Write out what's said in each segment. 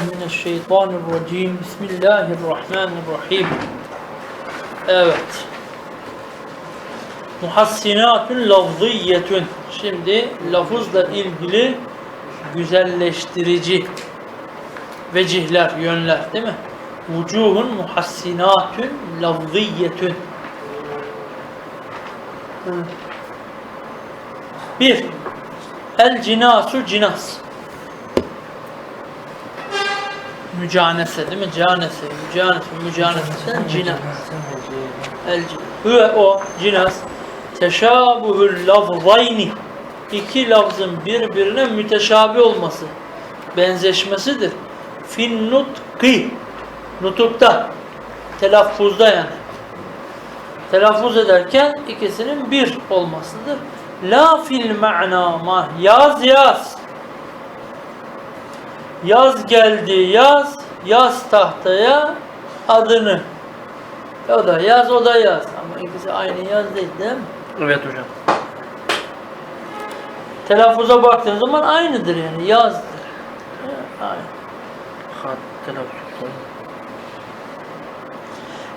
Mineşşeytanirracim. Bismillahirrahmanirrahim. Evet. Muhassinatun lafziyyetun. Şimdi lafızla ilgili güzelleştirici vecihler, yönler değil mi? Vucuhun muhassinatun lafziyyetun. Hı. Bir, el cinasu cinas. Mücanese değil mi? Canese, mücanese, mücanese, cinas. El Hüve o cinas teşabuhul lafzayni iki lafzın birbirine müteşabi olması, benzeşmesidir. Fin nutki nutukta, telaffuzda yani. Telaffuz ederken ikisinin bir olmasıdır. La fil ma'na ma yaz yaz. Yaz geldi yaz, yaz tahtaya adını. O da yaz, o da yaz. Ama ikisi aynı yaz değil değil mi? Evet hocam. Telaffuza baktığın zaman aynıdır yani, yazdır. Aynı. Hat telaffuz.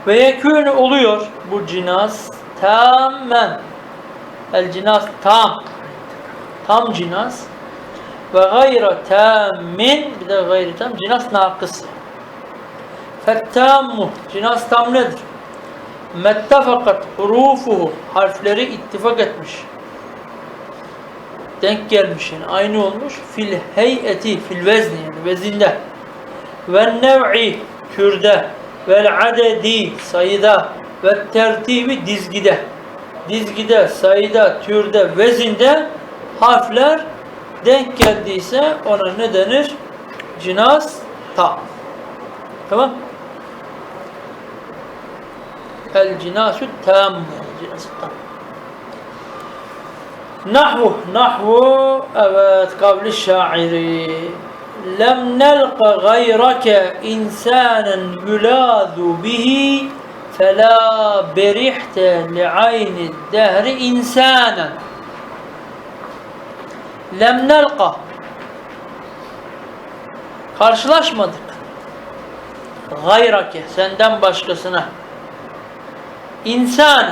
Ve yekûnü oluyor bu cinas tamamen. El cinas tam. Tam cinas. Ve gayra tammin bir de gayri tam cinas nakıs. Fettammu cinas tam nedir? Mettefakat hurufuhu harfleri ittifak etmiş. Denk gelmiş yani aynı olmuş. Fil heyeti fil vezni yani vezinde. Ve nev'i türde vel adedi sayıda ve tertibi dizgide. Dizgide, sayıda, türde, vezinde harfler denk geldiyse ona ne denir? Cinas ta. Tamam? El cinasu tam. Cinas tam. Nahvu, nahvu, evet, kavli şairi. Lem nelqa gayrake insanen yuladu bihi fela berihte li'ayni dehri insanen. Lem nelqa karşılaşmadık. Gayrake senden başkasına. İnsan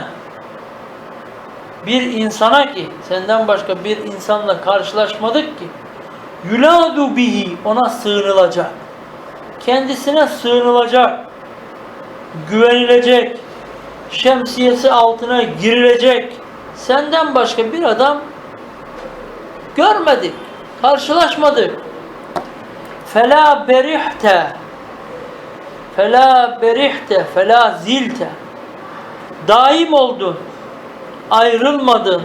bir insana ki senden başka bir insanla karşılaşmadık ki yuladu bihi ona sığınılacak. Kendisine sığınılacak. Güvenilecek. Şemsiyesi altına girilecek. Senden başka bir adam görmedik. Karşılaşmadık. Fela berihte Fela berihte Fela zilte Daim oldun. Ayrılmadın.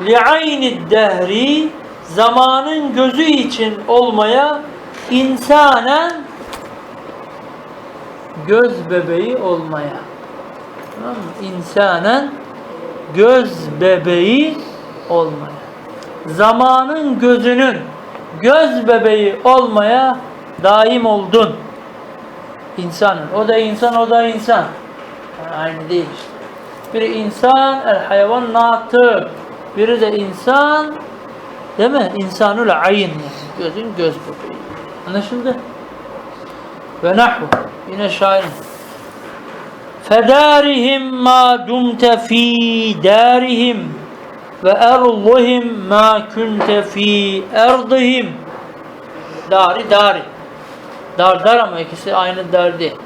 Li'ayni dehri zamanın gözü için olmaya insanen göz bebeği olmaya. Tamam mı? İnsanen göz bebeği olmaya. Zamanın gözünün göz bebeği olmaya daim oldun. İnsanın. O da insan, o da insan. Yani aynı değil işte. Biri insan, el hayvan natık. Biri de insan, değil mi? İnsanul yani. Gözün göz bebeği. Anlaşıldı? Ve nahvu. Yine şair. Fedarihim ma dumte fi darihim ve erzuhim ma kunte fi erdihim. Dari dari. Dar dar ama ikisi aynı dar değil.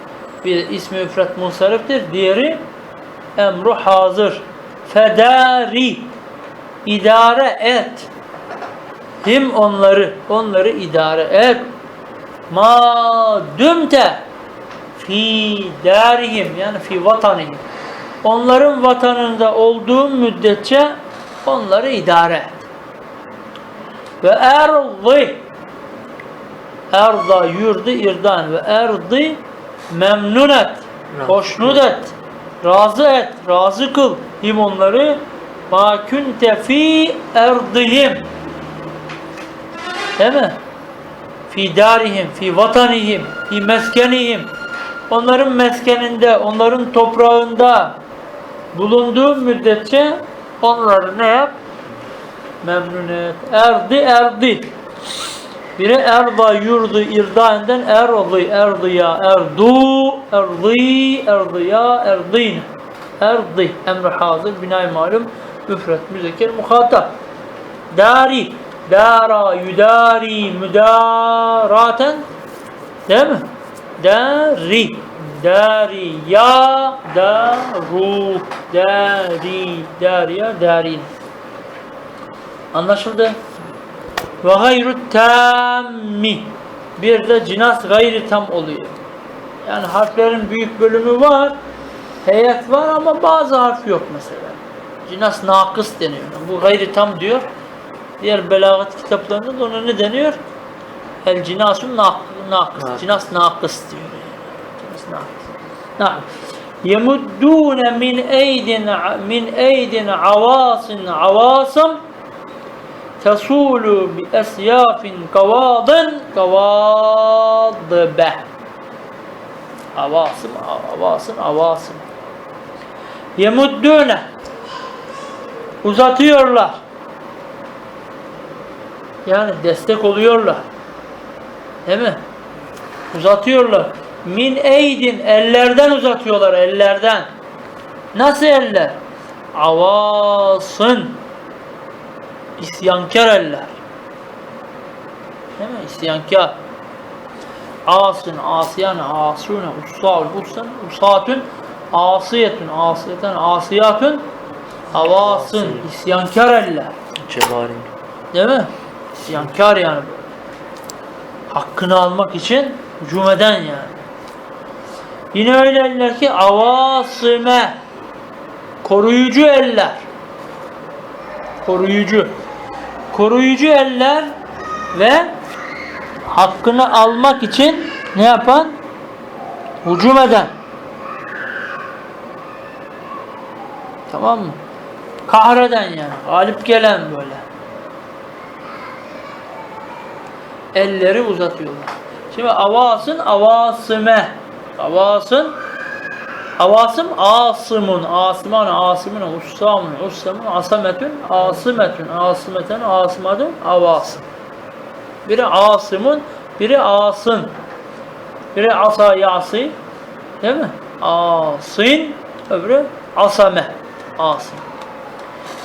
Bir ismi üfret munsariftir. Diğeri emru hazır. Fedari. idare et. Him onları. Onları idare et. Ma dümte fi darihim yani fi vatanihim. Onların vatanında olduğun müddetçe onları idare et. Ve erzi erda yurdu irdan ve erdi memnun et, hoşnut et, razı et, razı kıl him onları ma kunte fi erdihim değil mi? Fi darihim, fi vatanihim, fi meskenihim onların meskeninde, onların toprağında bulunduğun müddetçe onları ne yap? Memnun et. Erdi erdi. Biri erda yurdu irdainden erdı erdıya erdu erdı erdıya erdine erdı emri hazır binay malum müfret müzekker muhatap dari dara yudari müdaraten değil mi? Dari dari ya daru dari dariya darin anlaşıldı. Ve gayru tammi. Bir de cinas gayri tam oluyor. Yani harflerin büyük bölümü var heyet var ama bazı harf yok mesela. Cinas nakıs deniyor. Bu gayri tam diyor. Diğer belagat kitaplarında da ona ne deniyor? El cinasun nak- nakıs. Nakıs. cinas nakıs diyor isnat. Nah. Yemuddûne min eydin min eydin avasın avasım tesulu bi esyafin kavadın kavadıbe. Avasım, avasın, avasım. Yemuddûne uzatıyorlar. Yani destek oluyorlar. Değil mi? Uzatıyorlar min eydin ellerden uzatıyorlar ellerden. Nasıl eller? Avasın. İsyankar eller. Değil mi? İsyankar. Asın asiyan asune ussal usan usatun asiyetun asiyeten asiyatun avasın. İsyankar eller. Cevarin. Değil mi? İsyankar yani. Hakkını almak için hücum eden yani. Yine öyle eller ki avasime koruyucu eller. Koruyucu. Koruyucu eller ve hakkını almak için ne yapan? Hücum eden. Tamam mı? Kahreden yani. Galip gelen böyle. elleri uzatıyorlar. Şimdi avasın avasime avasın avasım asımın asıman asımın ussamun ussamun asametün asimetün asimeten asimadun avasım biri asımın biri asın biri asa yasi değil mi? Asın öbürü asame asım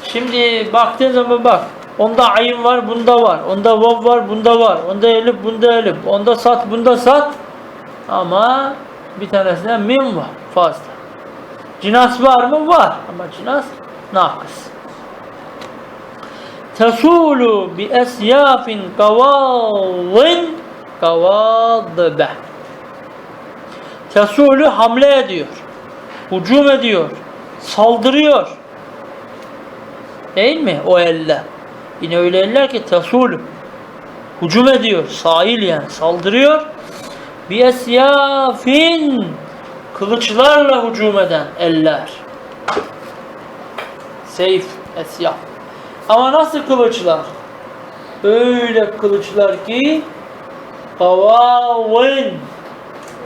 Şimdi baktığın zaman bak. Onda ayın var, bunda var. Onda vav var, bunda var. Onda elif, bunda elif. Onda sat, bunda sat. Ama bir tanesinde mim var fazla. Cinas var mı? Var. Ama cinas nakıs. Tesulu bi esyafin kavallin kavadbe. Tesulu hamle ediyor. Hücum ediyor. Saldırıyor. Değil mi o eller? Yine öyle eller ki tasul hücum ediyor. Sahil yani saldırıyor. Bir esyafin kılıçlarla hücum eden eller. Seyf, esyaf. Ama nasıl kılıçlar? Öyle kılıçlar ki kavavin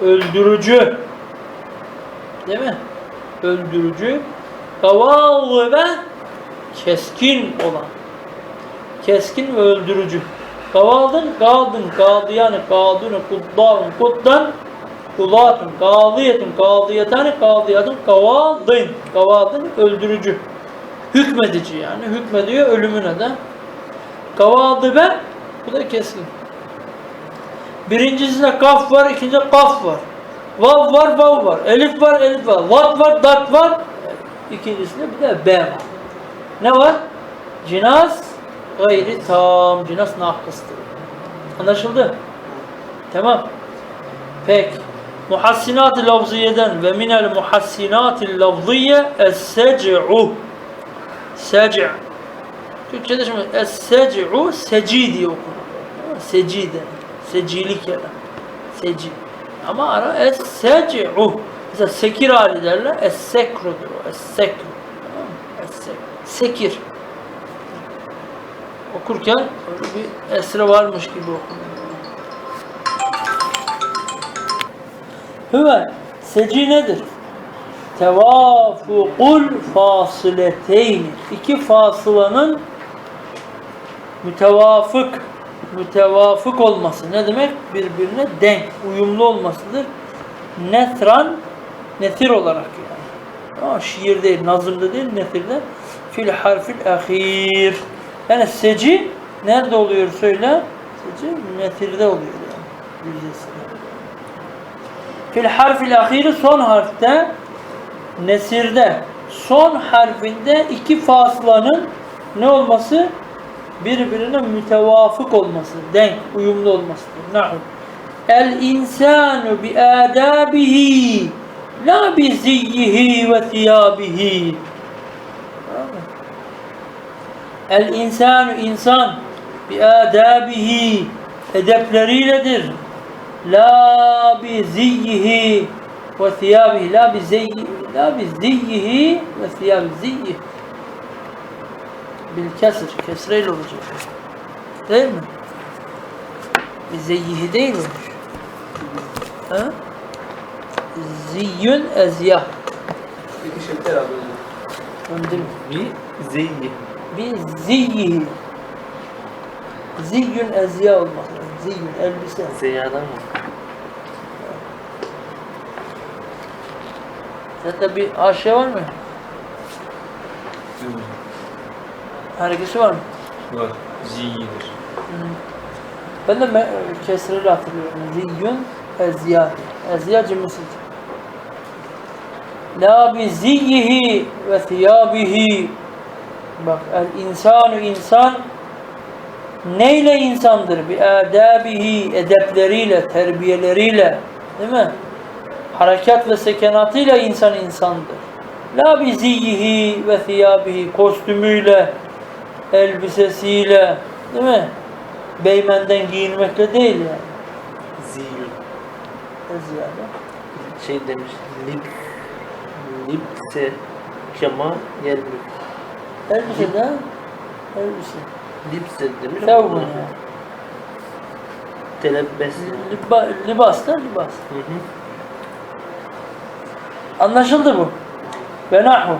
öldürücü. Değil mi? Öldürücü. Kavavve keskin olan. Keskin ve öldürücü. Kavaldın, kaldın, kaldı yani kaldın, kuddarın, kuddan, kulatın, kaldiyetun, kaldiyetani, kaldiyatun, kavaldın, kavaldın, öldürücü. Hükmedici yani, hükmediyor ölümüne de. Kavadı ben, bu da keskin. Birincisinde kaf var, ikinci kaf var. Vav var, vav var. Elif var, elif var. Vat var, dat var. İkincisinde bir de B var. Ne var? Cinas gayri tam. Cinas nakıstır. Anlaşıldı? Tamam. Peki. Muhassinat-ı lafziyeden ve minel muhassinat-ı lafziye es-sec'u. Sec' Türkçe'de şimdi es-sec'u seci diye okunur. Seci de. Secilik ya da. Seci. Ama ara es-sec'u. Mesela sekir hali derler. Es-sekrudur o. Es-sekru. Tamam mı? Es-sekru. Sekir. Okurken bir esre varmış gibi okunuyor. Hüve seci nedir? Tevafukul fasileteyn. İki fasılanın mütevafık mütevafık olması ne demek? Birbirine denk, uyumlu olmasıdır. Netran, netir olarak yani. Ama şiir değil, nazımda değil, netirde. Fil harfil ahir. Yani seci nerede oluyor söyle? Seci netirde oluyor yani. Yüzdesinde. Fil harfil ahiri son harfte nesirde son harfinde iki faslanın ne olması? Birbirine mütevafık olması, denk, uyumlu olmasıdır. Nahu. El insanu bi adabihi la bi ziyyihi ve thiyabihi. El insanu insan bi adabihi edepleriyledir. La bi ziyyihi ve thiyabihi la bi ziyyi la bi ziyyihi ve thiyabi ziyyi bil kesr kesreyle olacak. Değil mi? Bi ziyyihi değil olmuş. Ha? Ziyyün ezyah. Peki şeker abi. Öndür. Bir zeyyi. Bi ziyyihi. Ziyyün ezyah olmak lazım. Ziyyün elbise. Zeyyadan mı? Zaten bir aşağı var mı? Harekesi var mı? Var. Ziyyidir. Ben de kesreli hatırlıyorum. Ziyyun ezyah. Ezyah cimrisidir. La bi ziyyihi ve thiyabihi. Bak el insanu insan neyle insandır? Bi adabihi edepleriyle, terbiyeleriyle. Değil mi? Harekat ve sekenatıyla insan insandır. La bi ziyyihi ve thiyabihi kostümüyle, elbisesiyle, değil mi? Beymenden giyinmekle değil yani. Ziyyun. Ne ziyade? Şey demiş. Lib. Libse. Kema yelmük. Elbise de elbise. Libse demiş. Tevbun yani. Telebbes. Liba, libas da libas. Hı hı. Anlaşıldı bu. Ve nahu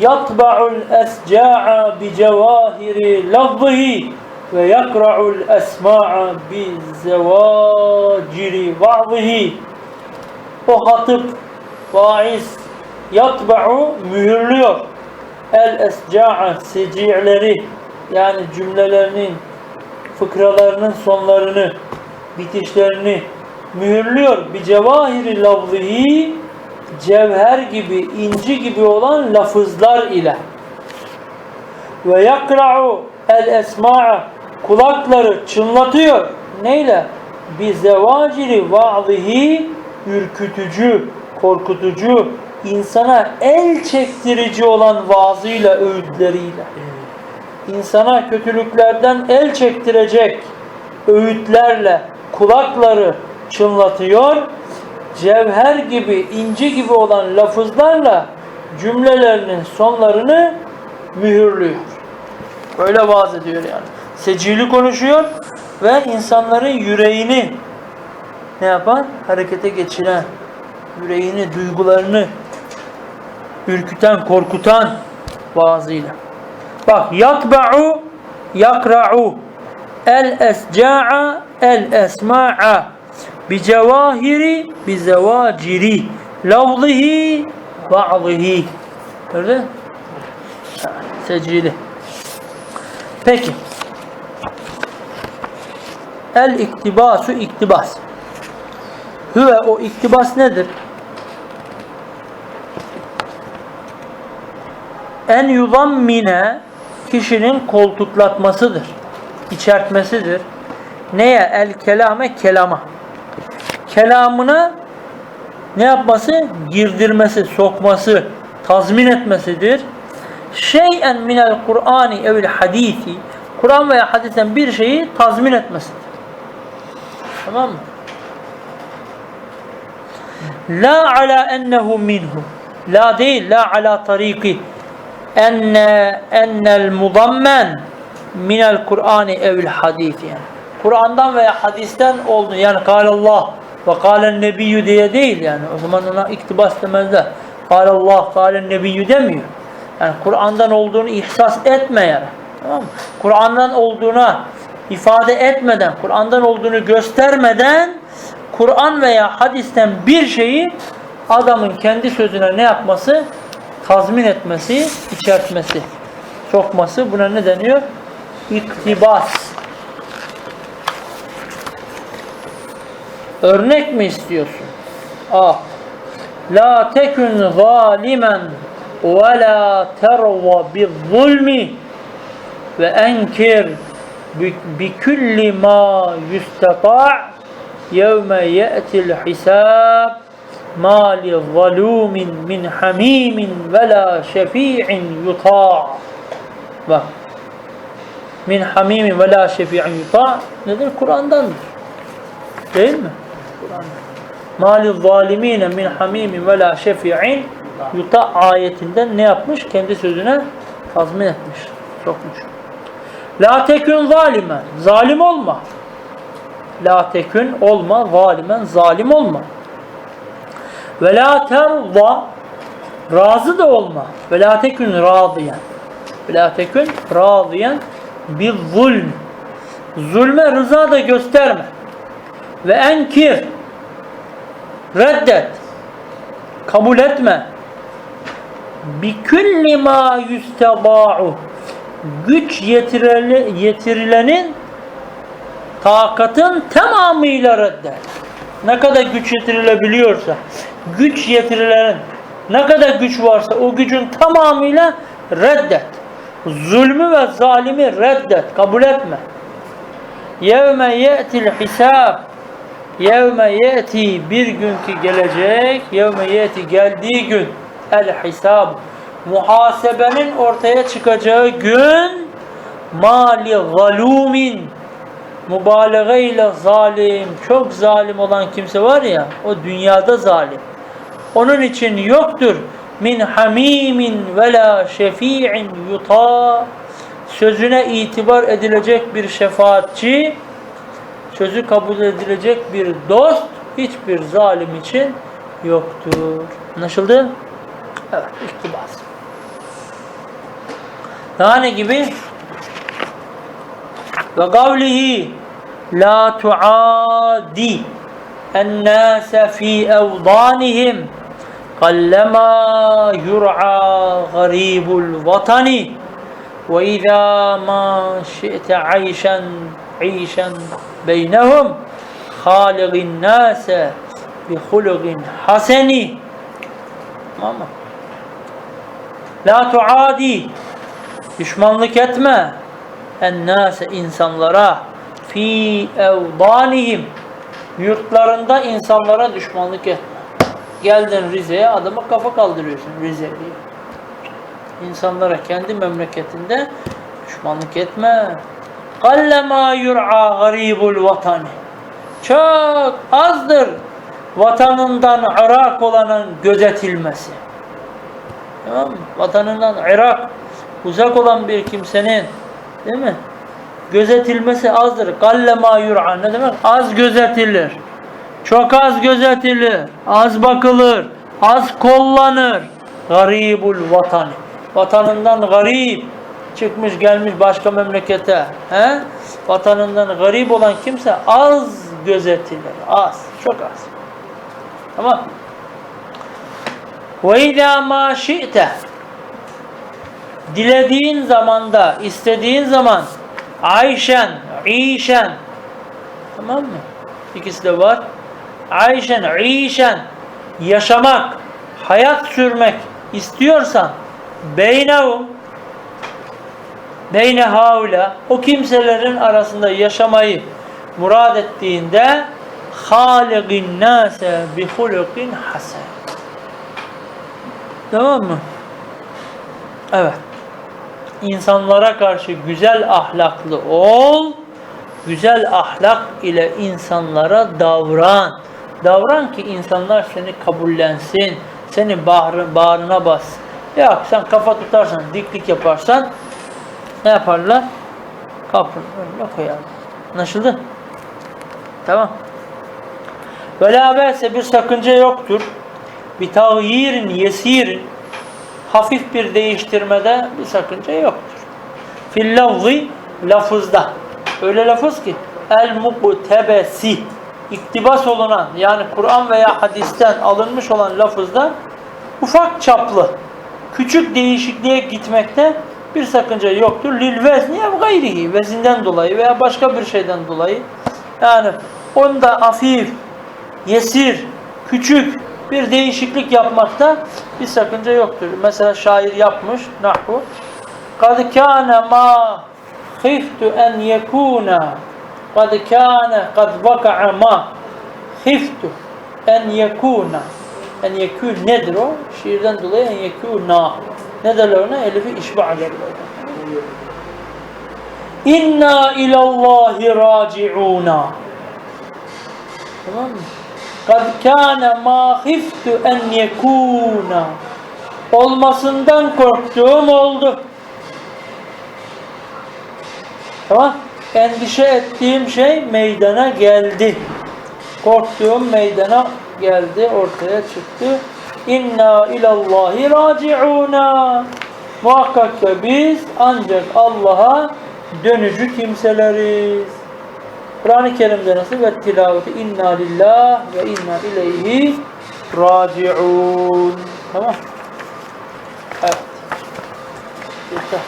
yatba'ul esca'a bi cevahiri lafzihi ve yakra'ul esma'a bi zevaciri va'zihi o hatip vaiz yatba'u mühürlüyor el esca'a seci'leri yani cümlelerinin fıkralarının sonlarını bitişlerini mühürlüyor. Bir cevahiri lafzihi cevher gibi inci gibi olan lafızlar ile. Ve yakra'u el esma'a kulakları çınlatıyor. Neyle? Bi zevaciri va'zihi ürkütücü korkutucu insana el çektirici olan vaazıyla öğütleriyle insana kötülüklerden el çektirecek öğütlerle kulakları çınlatıyor. Cevher gibi, inci gibi olan lafızlarla cümlelerinin sonlarını mühürlüyor. Öyle vaaz ediyor yani. Secili konuşuyor ve insanların yüreğini ne yapan? Harekete geçiren, yüreğini, duygularını ürküten, korkutan vaazıyla. Bak yatba'u yakra'u el esca'a el esma'a bi cevahiri bi zevaciri lavzihi ba'zihi Gördün? Secili. Peki. El iktibasu iktibas. Hüve o iktibas nedir? En yuzammine kişinin koltuklatmasıdır. içertmesidir. Neye? El kelame kelama. Kelamına ne yapması? Girdirmesi, sokması, tazmin etmesidir. Şeyen minel Kur'ani evil hadisi Kur'an veya hadisten bir şeyi tazmin etmesidir. Tamam mı? La ala ennehu minhu. La değil, la ala tariki. Enne ennel mudammen minel Kur'ani evil hadis yani. Kur'an'dan veya hadisten oldu. Yani Allah ve kâlen nebiyyü diye değil yani. O zaman ona iktibas demezler. Allah, kâlen nebiyyü demiyor. Yani Kur'an'dan olduğunu ihsas etmeyerek. Tamam? Kur'an'dan olduğuna ifade etmeden, Kur'an'dan olduğunu göstermeden Kur'an veya hadisten bir şeyi adamın kendi sözüne ne yapması? Tazmin etmesi, içertmesi, sokması. Buna ne deniyor? İktibas. Örnek mi istiyorsun? A. La tekun zalimen ve la terva bi zulmi ve enkir bi- kulli ma yustata' yevme ye'til hisab zalumin min hamimin ve la şefi'in yuta' bak min hamimin ve la şefi'in yuta' nedir? Kur'an'dandır. Değil mi? Mali zalimine min hamimin ve la şefi'in yuta ayetinden ne yapmış? Kendi sözüne tazmin etmiş. Sokmuş. La tekün zalime. Zalim olma. La tekün olma. Zalimen zalim olma. Ve la terva razı da olma. Ve la tekün radiyen. Ve la tekün radiyen bil zulm. Zulme rıza da gösterme ve enkir reddet kabul etme bi kulli ma yustaba'u güç yetirile, yetirilenin takatın tamamıyla reddet ne kadar güç yetirilebiliyorsa güç yetirilenin ne kadar güç varsa o gücün tamamıyla reddet. Zulmü ve zalimi reddet kabul etme. Yevme ye'til hisab Yevme yeti bir gün ki gelecek, yevme yeti geldiği gün. El hisab muhasebenin ortaya çıkacağı gün. Mali zalumin mübalağa ile zalim, çok zalim olan kimse var ya, o dünyada zalim. Onun için yoktur min hamimin ve la şefi'in yuta sözüne itibar edilecek bir şefaatçi sözü kabul edilecek bir dost hiçbir zalim için yoktur. Anlaşıldı? Evet, iktibas. Daha ne gibi? Ve kavlihi la tuadi ennâse fî evdânihim قلما يرعى غريب الوطن وإذا ما شئت عيشا عيشا بينهم خالق الناس بخلق حسن Tamam mı? La tuadi düşmanlık etme ennase insanlara fi evdanihim yurtlarında insanlara düşmanlık etme. Geldin Rize'ye adama kafa kaldırıyorsun Rize'ye. İnsanlara kendi memleketinde düşmanlık etme. Kallema yur'a garibul vatani. Çok azdır vatanından Irak olanın gözetilmesi. Tamam mı? Vatanından Irak uzak olan bir kimsenin değil mi? Gözetilmesi azdır. Kallema yur'a ne demek? Az gözetilir. Çok az gözetilir. Az bakılır. Az kollanır. Garibul vatani. Vatanından garip çıkmış gelmiş başka memlekete. He? Vatanından garip olan kimse az gözetilir. Az. Çok az. Tamam. Ve izâ mâ şi'te dilediğin zamanda, istediğin zaman ayşen, işen tamam mı? İkisi de var. Ayşen, işen yaşamak, hayat sürmek istiyorsan beynehum beyne haula o kimselerin arasında yaşamayı murad ettiğinde haligin nase bi hulukin hasen tamam mı? evet insanlara karşı güzel ahlaklı ol güzel ahlak ile insanlara davran davran ki insanlar seni kabullensin seni bağrı, bağrına bas yok sen kafa tutarsan diklik yaparsan ne yaparlar? Kapının önüne koyarlar. Anlaşıldı? Tamam. Ve la bir sakınca yoktur. Bir tağyirin yesirin hafif bir değiştirmede bir sakınca yoktur. Fil lafzı lafızda. Öyle lafız ki el muktebesi iktibas olunan yani Kur'an veya hadisten alınmış olan lafızda ufak çaplı küçük değişikliğe gitmekte bir sakınca yoktur. Lil vezni ev gayrihi vezinden dolayı veya başka bir şeyden dolayı yani onda hafif, yesir, küçük bir değişiklik yapmakta bir sakınca yoktur. Mesela şair yapmış nahvu. Kad kana ma khiftu en yekuna kad kana kad vaka'a ma khiftu en yekuna en yekûn nedir o? Şiirden dolayı en yekûnâ. Ne derler ona? Elifi işba derler. İnna ilallahi raciuna. Tamam mı? Kad kâne mâ hiftu en yekûna. Olmasından korktuğum oldu. Tamam. Endişe ettiğim şey meydana geldi. Korktuğum meydana geldi, ortaya çıktı. İnna ilallahi raci'una. Muhakkak ki biz ancak Allah'a dönücü kimseleriz. Kur'an-ı Kerim'de nasıl ve tilaveti inna lillah ve inna ileyhi raci'un. Tamam. Evet. Yeter.